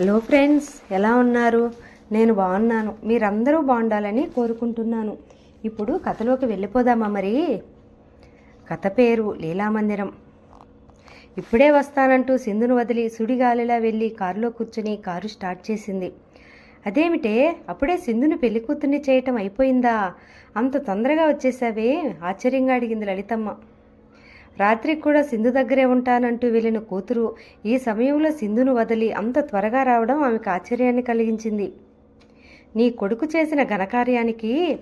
Hello friends ఎలా ఉన్నారు? నేను బాగున్నాను. మీరందరూ బాగుండాలని కోరుకుంటున్నాను. ఇప్పుడు కథలోకి వెళ్ళిపోదామా మరి? కథ పేరు లీలామందిరం. ఇప్పుడే వస్తానంటూ సింధును వదిలి సుడిగాలిలా వెళ్ళి కారులో కూర్చుని కారు స్టార్ట్ చేసింది. అదేమిటే అప్పుడే సింధుని పెళ్ళి కూతుర్ని చేయటం అయిపోయిందా? అంత తొందరగా వచ్చేసావే? ఆశ్చర్యంగా అడిగింది లలితమ్మ. రాత్రికి కూడా సింధు దగ్గరే ఉంటానంటూ వెళ్ళిన కూతురు ఈ సమయంలో సింధును వదిలి అంత త్వరగా రావడం ఆమెకు ఆశ్చర్యాన్ని కలిగించింది. నీ కొడుకు చేసిన ఘనకార్యానికి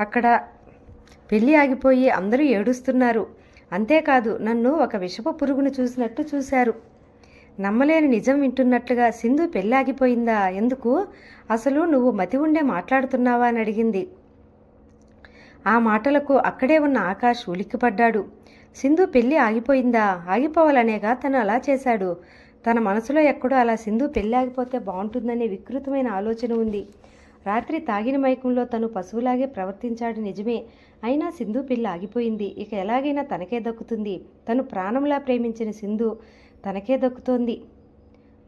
అక్కడ పెళ్ళి ఆగిపోయి అందరూ ఏడుస్తున్నారు. అంతేకాదు నన్ను ఒక విషపు పురుగును చూసినట్టు చూశారు. నమ్మలేని నిజం వింటున్నట్లుగా సింధు పెళ్ళి ఆగిపోయిందా? ఎందుకు? అసలు నువ్వు మతి ఉండే మాట్లాడుతున్నావా? అని అడిగింది. ఆ మాటలకు అక్కడే ఉన్న ఆకాష్ ఉలిక్కిపడ్డాడు. సింధు పెళ్ళి ఆగిపోయిందా? ఆగిపోవాలనేగా తను అలా చేశాడు. తన మనసులో ఎక్కడో అలా సింధు పెళ్ళి ఆగిపోతే బాగుంటుందనే వికృతమైన ఆలోచన ఉంది. రాత్రి తాగిన మైకంలో తను పశువులాగే ప్రవర్తించాడు నిజమే. అయినా సింధు పెళ్ళి ఆగిపోయింది. ఇక ఎలాగైనా తనకే దక్కుతుంది. తను ప్రాణంలా ప్రేమించిన సింధు తనకే దక్కుతోంది.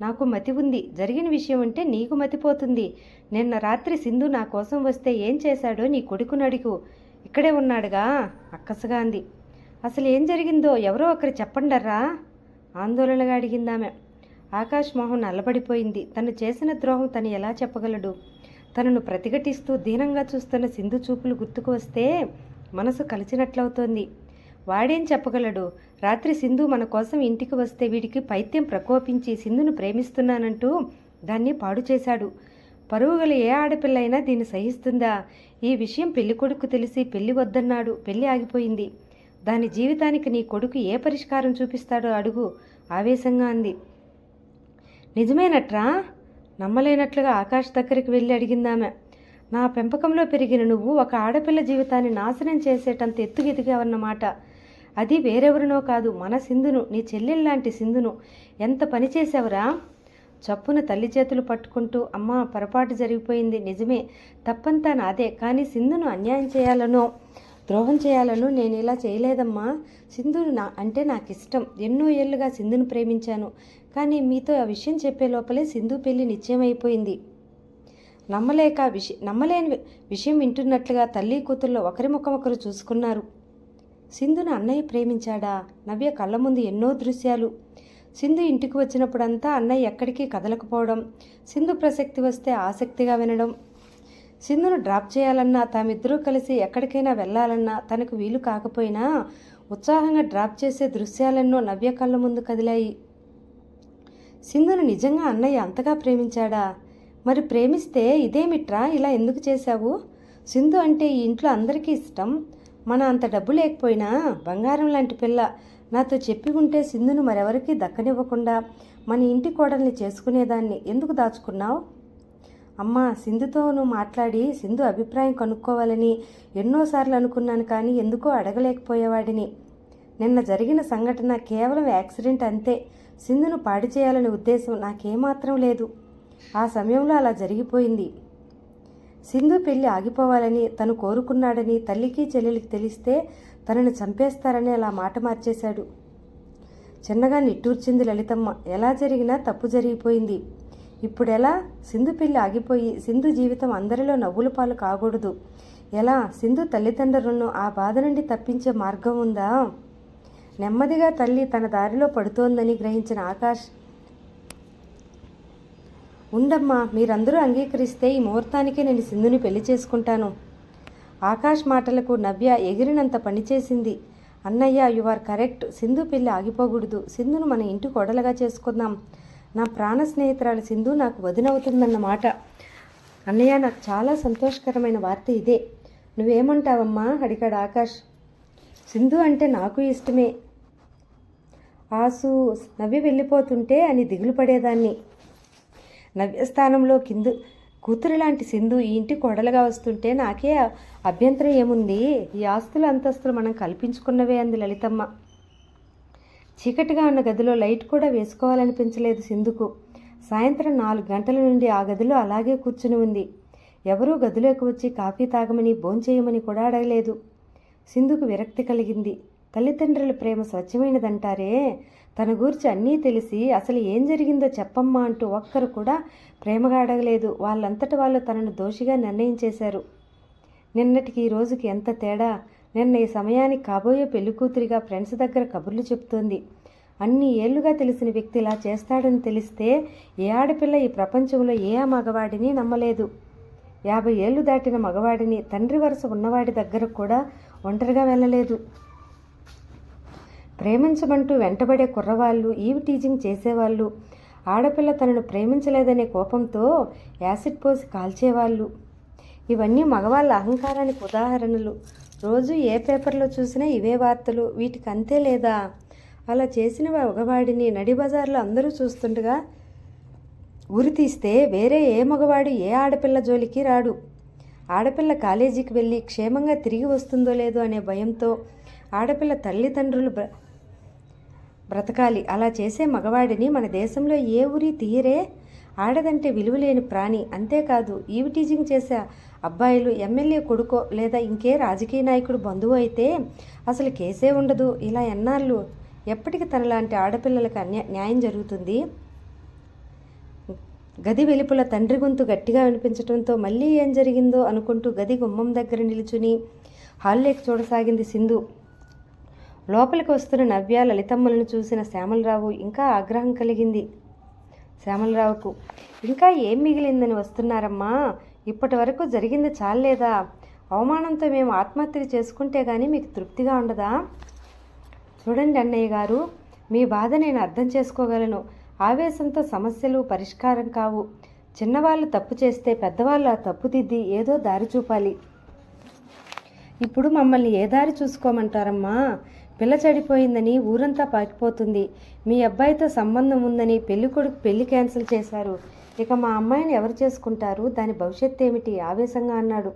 నాకు మతి ఉంది. జరిగిన విషయం అంటే నీకు మతిపోతుంది నిన్న రాత్రి సింధు నా కోసం వస్తే ఏం చేశాడో నీ కొడుకునడుగు. ఇక్కడే ఉన్నాడుగా అక్కసగా అంది. అసలు ఏం జరిగిందో ఎవరో ఒకరు చెప్పండర్రా? ఆందోళనగా అడిగిందామె. ఆకాష్ మొహం నల్లబడిపోయింది. తను చేసిన ద్రోహం తను ఎలా చెప్పగలడు? తనను ప్రతిఘటిస్తూ దీనంగా చూస్తున్న సింధు చూపులు గుర్తుకు వస్తే మనసు కలిచినట్లవుతోంది వాడేం చెప్పగలడు? రాత్రి సింధు మన కోసం ఇంటికి వస్తే వీడికి పైత్యం ప్రకోపించి సింధును ప్రేమిస్తున్నానంటూ దాన్ని పాడు చేశాడు. పరువు గల ఏ ఆడపిల్ల అయినా దీన్ని సహిస్తుందా? ఈ విషయం పెళ్ళి కొడుకు తెలిసి పెళ్ళి వద్దన్నాడు. పెళ్ళి ఆగిపోయింది. దాని జీవితానికి నీ కొడుకు ఏ పరిష్కారం చూపిస్తాడో అడుగు. ఆవేశంగా అంది. నిజమేనట్రా? నమ్మలేనట్లుగా ఆకాష్ దగ్గరికి వెళ్ళి అడిగిందామె. నా పెంపకంలో పెరిగిన నువ్వు ఒక ఆడపిల్ల జీవితాన్ని నాశనం చేసేటంత ఎత్తుగెదిగావన్నమాట. అది వేరెవరినో కాదు మన సింధును నీ చెల్లెల్లాంటి సింధును. ఎంత పని చేసావురా చప్పున తల్లి చేతులు పట్టుకుంటూ అమ్మ పొరపాటు జరిగిపోయింది నిజమే. తప్పంతా నాదే కానీ సింధును అన్యాయం చేయాలనో. ద్రోహం చేయాలను నేను ఇలా చేయలేదమ్మా. సింధును నా అంటే నాకు ఇష్టం ఎన్నో ఏళ్ళుగా సింధును ప్రేమించాను. కానీ మీతో ఆ విషయం చెప్పే లోపలే సింధు పెళ్ళి నిశ్చయమైపోయింది. నమ్మలేక విష నమ్మలేని విషయం వింటున్నట్లుగా తల్లి కూతుర్లో ఒకరి ముఖం ఒకరు చూసుకున్నారు. సింధును అన్నయ్య ప్రేమించాడా? నవ్య కళ్ళ ముందు ఎన్నో దృశ్యాలు. సింధు ఇంటికి వచ్చినప్పుడంతా అన్నయ్య ఎక్కడికి కదలకపోవడం. సింధు ప్రసక్తి వస్తే ఆసక్తిగా వినడం. సింధును డ్రాప్ చేయాలన్నా తామిద్దరూ కలిసి ఎక్కడికైనా వెళ్ళాలన్నా తనకు వీలు కాకపోయినా ఉత్సాహంగా డ్రాప్ చేసే దృశ్యాలెన్నో నవ్య కళ్ళ ముందు కదిలాయి. సింధును నిజంగా అన్నయ్య అంతగా ప్రేమించాడా? మరి ప్రేమిస్తే ఇదేమిట్రా ఇలా ఎందుకు చేశావు? సింధు అంటే ఈ ఇంట్లో అందరికీ ఇష్టం. మన అంత డబ్బు లేకపోయినా బంగారం లాంటి పిల్ల. నాతో చెప్పి ఉంటే సింధును మరెవరికీ దక్కనివ్వకుండా మన ఇంటి కోడల్ని చేసుకునేదాన్ని. ఎందుకు దాచుకున్నావు? అమ్మా సింధుతోనూ మాట్లాడి సింధు అభిప్రాయం కనుక్కోవాలని ఎన్నోసార్లు అనుకున్నాను కానీ ఎందుకో అడగలేకపోయేవాడిని. నిన్న జరిగిన సంఘటన కేవలం యాక్సిడెంట్ అంతే. సింధును పాడి చేయాలనే ఉద్దేశం నాకేమాత్రం లేదు. ఆ సమయంలో అలా జరిగిపోయింది. సింధు పెళ్ళి ఆగిపోవాలని తను కోరుకున్నాడని తల్లికి చెల్లెలికి తెలిస్తే తనను చంపేస్తారని అలా మాట మార్చేశాడు. చిన్నగా నిట్టూర్చింది లలితమ్మ. ఎలా జరిగినా తప్పు జరిగిపోయింది. ఇప్పుడెలా? సింధు పిల్లి ఆగిపోయి సింధు జీవితం అందరిలో నవ్వుల పాలు కాకూడదు. ఎలా? సింధు తల్లిదండ్రులను ఆ బాధ నుండి తప్పించే మార్గం ఉందా? నెమ్మదిగా తల్లి తన దారిలో పడుతోందని గ్రహించిన ఆకాష్ ఉందమ్మా మీరందరూ అంగీకరిస్తే ఈ ముహూర్తానికే నేను సింధుని పెళ్ళి చేసుకుంటాను ఆకాష్ మాటలకు నవ్య ఎగిరినంత పనిచేసింది అన్నయ్య యు ఆర్ కరెక్ట్. సింధు పెళ్ళి ఆగిపోకూడదు. సింధును మన ఇంటి కోడలుగా చేసుకుందాం. నా ప్రాణ స్నేహితురాలు సింధు నాకు వదినవుతుందన్నమాట అన్నయ్య నాకు చాలా సంతోషకరమైన వార్త ఇదే. నువ్వేమంటావమ్మా? అడిగాడు ఆకాష్. సింధు అంటే నాకు ఇష్టమే. ఆసు నవ్వి వెళ్ళిపోతుంటే అని దిగులు పడేదాన్ని. నవ్యస్థానంలో కిందు కూతురు లాంటి సింధు ఈ ఇంటి కొడలుగా వస్తుంటే నాకే అభ్యంతరం ఏముంది ఈ ఆస్తుల అంతస్తులు మనం కల్పించుకున్నవే అంది లలితమ్మ. చీకటిగా ఉన్న గదిలో లైట్ కూడా వేసుకోవాలనిపించలేదు సింధుకు. సాయంత్రం నాలుగు గంటల నుండి ఆ గదిలో అలాగే కూర్చుని ఉంది. ఎవరూ గదిలోకి వచ్చి కాఫీ తాగమని భోంచేయమని కూడా అడగలేదు. సింధుకు విరక్తి కలిగింది. తల్లిదండ్రుల ప్రేమ స్వచ్ఛమైనదంటారే? తన గురించి అన్నీ తెలిసి అసలు ఏం జరిగిందో చెప్పమ్మా అంటూ ఒక్కరు కూడా ప్రేమగా అడగలేదు. వాళ్ళంతట వాళ్ళు తనను దోషిగా నిర్ణయించేశారు నిన్నటికి ఈ రోజుకి ఎంత తేడా? నిన్న ఈ సమయానికి కాబోయే పెళ్ళికూతురిగా ఫ్రెండ్స్ దగ్గర కబుర్లు చెప్తోంది. అన్ని ఏళ్ళుగా తెలిసిన వ్యక్తి ఇలా చేస్తాడని తెలిస్తే ఏ ఆడపిల్ల ఈ ప్రపంచంలో ఏ మగవాడిని నమ్మలేదు. యాభై ఏళ్ళు దాటిన మగవాడిని తండ్రి వరుస ఉన్నవాడి దగ్గర కూడా ఒంటరిగా వెళ్ళలేదు. ప్రేమించమంటూ వెంటబడే కుర్రవాళ్ళు ఈవ్ టీజింగ్ చేసేవాళ్ళు ఆడపిల్ల తనను ప్రేమించలేదనే కోపంతో యాసిడ్ పోసి కాల్చేవాళ్ళు. ఇవన్నీ మగవాళ్ళ అహంకారానికి ఉదాహరణలు. రోజు ఏ పేపర్లో చూసినా ఇవే వార్తలు వీటికి అంతే లేదా? అలా చేసిన మగవాడిని నడి బజార్లో అందరూ చూస్తుండగా ఉరి తీస్తే వేరే ఏ మగవాడు ఏ ఆడపిల్ల జోలికి రాడు? ఆడపిల్ల కాలేజీకి వెళ్ళి క్షేమంగా తిరిగి వస్తుందో లేదో అనే భయంతో ఆడపిల్ల తల్లిదండ్రులు బ్ర బ్రతకాలి. అలా చేసే మగవాడిని మన దేశంలో ఏ ఊరి తీయరే? ఆడదంటే విలువలేని ప్రాణి. అంతేకాదు ఈవి టీజింగ్ చేసే అబ్బాయిలు ఎమ్మెల్యే కొడుకో లేదా ఇంకే రాజకీయ నాయకుడు బంధువు అయితే అసలు కేసే ఉండదు. ఇలా ఎన్నాళ్ళు? ఎప్పటికి తనలాంటి ఆడపిల్లలకు అన్యా న్యాయం జరుగుతుంది? గది వెలుపల తండ్రి గొంతు గట్టిగా వినిపించడంతో మళ్ళీ ఏం జరిగిందో అనుకుంటూ గది గుమ్మం దగ్గర నిలుచుని హాల్లోకి చూడసాగింది సింధు. లోపలికి వస్తున్న నవ్య లలితమ్మలను చూసిన శ్యామలరావు ఇంకా ఆగ్రహం కలిగింది. శ్యామలరావుకు ఇంకా ఏం మిగిలిందని వస్తున్నారమ్మా? ఇప్పటి వరకు జరిగింది చాలేదా అవమానంతో మేము ఆత్మహత్యలు చేసుకుంటే కానీ మీకు తృప్తిగా ఉండదా? చూడండి అన్నయ్య గారు మీ బాధ నేను అర్థం చేసుకోగలను. ఆవేశంతో సమస్యలు పరిష్కారం కావు. చిన్నవాళ్ళు తప్పు చేస్తే పెద్దవాళ్ళు ఆ తప్పు దిద్ది ఏదో దారి చూపాలి. ఇప్పుడు మమ్మల్ని ఏ దారి చూసుకోమంటారమ్మా? పిల్ల చెడిపోయిందని ఊరంతా పాకిపోతుంది. మీ అబ్బాయితో సంబంధం ఉందని పెళ్ళికొడుకు పెళ్ళి క్యాన్సిల్ చేశారు. ఇక మా అమ్మాయిని ఎవరు చేసుకుంటారు? దాని భవిష్యత్తు ఏమిటి? ఆవేశంగా అన్నాడు.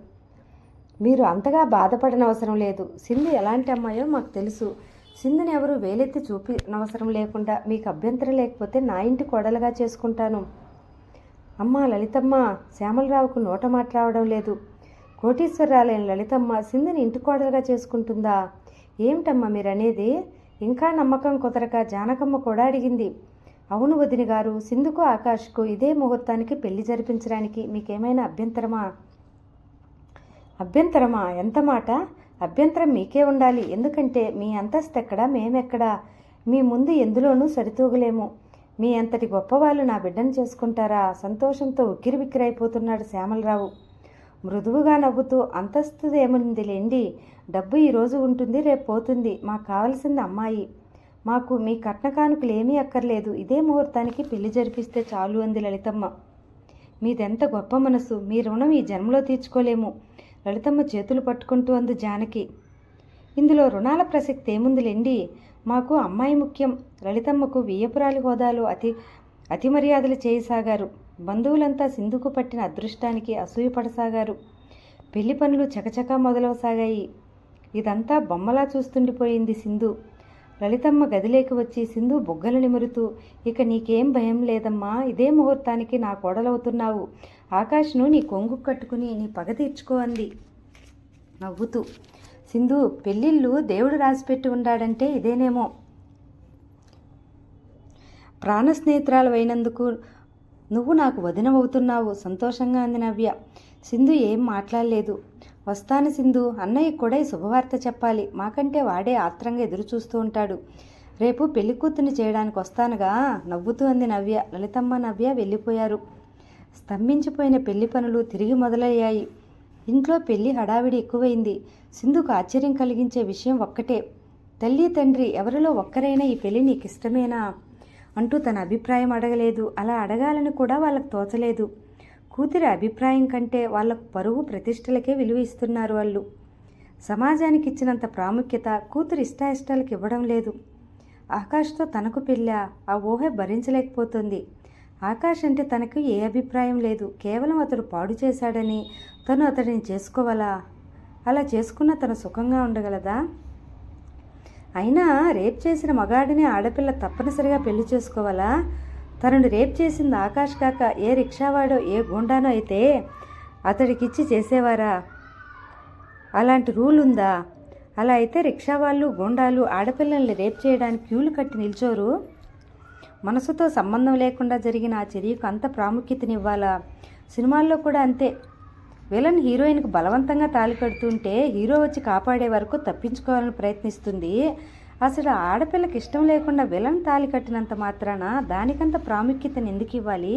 మీరు అంతగా బాధపడనవసరం లేదు. సింధు ఎలాంటి అమ్మాయో మాకు తెలుసు. సింధుని ఎవరు వేలెత్తి చూపినవసరం లేకుండా మీకు అభ్యంతరం లేకపోతే నా ఇంటి కోడలుగా చేసుకుంటాను. అమ్మ లలితమ్మ శ్యామలరావుకు నోట మాట రావడం లేదు. కోటీశ్వరరాలైన లలితమ్మ సింధుని ఇంటి కోడలుగా చేసుకుంటుందా? ఏమిటమ్మా మీరనేది? ఇంకా నమ్మకం కుదరక జానకమ్మ కూడా అడిగింది. అవును వదిన గారు సింధుకు ఆకాష్కు ఇదే ముహూర్తానికి పెళ్ళి జరిపించడానికి మీకేమైనా అభ్యంతరమా? అభ్యంతరమా? ఎంత మాట? అభ్యంతరం మీకే ఉండాలి. ఎందుకంటే మీ అంతస్తు ఎక్కడా మేమెక్కడా? మీ ముందు ఎందులోనూ సరితూగలేము. మీ అంతటి గొప్పవాళ్ళు నా బిడ్డను చేసుకుంటారా? సంతోషంతో ఉక్కిరిబిక్కిరైపోతున్నాడు శ్యామలరావు. మృదువుగా నవ్వుతూ అంతస్తుదేముంది లేండి డబ్బు ఈరోజు ఉంటుంది రేపు పోతుంది. మాకు కావలసింది అమ్మాయి. మాకు మీ కట్న కానుకలు ఏమీ అక్కర్లేదు. ఇదే ముహూర్తానికి పెళ్ళి జరిపిస్తే చాలు అంది లలితమ్మ. మీదెంత గొప్ప మనసు. మీ రుణం ఈ జన్మలో తీర్చుకోలేము. లలితమ్మ చేతులు పట్టుకుంటూ అందు జానకి. ఇందులో రుణాల ప్రసక్తి ఏముందిలేండి మాకు అమ్మాయి ముఖ్యం. లలితమ్మకు వియ్యపురాలి హోదాలో అతి అతి మర్యాదలు చేయసాగారు. బంధువులంతా సింధుకు పట్టిన అదృష్టానికి అసూయపడసాగారు పెళ్ళి పనులు చకచకా మొదలవసాగాయి. ఇదంతా బొమ్మలా చూస్తుండిపోయింది సింధు. లలితమ్మ గదిలోకి వచ్చి సింధు బుగ్గలు నిమురుతూ ఇక నీకేం భయం లేదమ్మా ఇదే ముహూర్తానికి నా కోడలవుతున్నావు. ఆకాష్ను నీ కొంగు కట్టుకుని నీ పగ తీర్చుకో అంది. నవ్వుతూ సింధు పెళ్ళిళ్ళు దేవుడు రాసిపెట్టి ఉండాడంటే ఇదేనేమో. ప్రాణ స్నేహితురాలు అయినందుకు నువ్వు నాకు వదినవవుతున్నావు సంతోషంగా అంది నవ్య. సింధు ఏం మాట్లాడలేదు. వస్తాను సింధు. అన్నయ్య కూడా ఈ శుభవార్త చెప్పాలి. మాకంటే వాడే ఆత్రంగా ఎదురు చూస్తూ ఉంటాడు. రేపు పెళ్ళి కూతుని చేయడానికి వస్తానుగా. నవ్వుతూ అంది నవ్య. లలితమ్మ నవ్య వెళ్ళిపోయారు. స్తంభించిపోయిన పెళ్ళి పనులు తిరిగి మొదలయ్యాయి. ఇంట్లో పెళ్ళి హడావిడి ఎక్కువైంది. సింధుకు ఆశ్చర్యం కలిగించే విషయం ఒక్కటే. తల్లి తండ్రి ఎవరిలో ఒక్కరైనా ఈ పెళ్ళి నీకు ఇష్టమేనా అంటూ తన అభిప్రాయం అడగలేదు. అలా అడగాలని కూడా వాళ్ళకు తోచలేదు. కూతురి అభిప్రాయం కంటే వాళ్ళకు పరువు ప్రతిష్టలకే విలువ ఇస్తున్నారు వాళ్ళు. సమాజానికి ఇచ్చినంత ప్రాముఖ్యత కూతురు ఇష్టాయిష్టాలకు ఇవ్వడం లేదు. ఆకాష్తో తనకు పెళ్ళ ఆ ఊహ భరించలేకపోతుంది. ఆకాష్ అంటే తనకు ఏ అభిప్రాయం లేదు. కేవలం అతడు పాడు చేశాడని తను అతడిని చేసుకోవాలా? అలా చేసుకున్న తను సుఖంగా ఉండగలదా? అయినా రేప్ చేసిన మగాడిని ఆడపిల్ల తప్పనిసరిగా పెళ్ళి చేసుకోవాలా? తనను రేప్ చేసింది ఆకాష్ కాక ఏ రిక్షావాడో ఏ గుండానో అయితే అతడికిచ్చి చేసేవారా? అలాంటి రూల్ ఉందా? అలా అయితే రిక్షా వాళ్ళు గుండాలు ఆడపిల్లల్ని రేప్ చేయడానికి క్యూలు కట్టి నిల్చోరు. మనసుతో సంబంధం లేకుండా జరిగిన ఆ చర్యకు అంత ప్రాముఖ్యతనివ్వాలా? సినిమాల్లో కూడా అంతే. విలన్ హీరోయిన్కి బలవంతంగా తాళి కడుతుంటే హీరో వచ్చి కాపాడే వరకు తప్పించుకోవాలని ప్రయత్నిస్తుంది. అసలు ఆడపిల్లకి ఇష్టం లేకుండా విలన్ తాళి కట్టినంత మాత్రాన దానికంత ప్రాముఖ్యతను ఎందుకు ఇవ్వాలి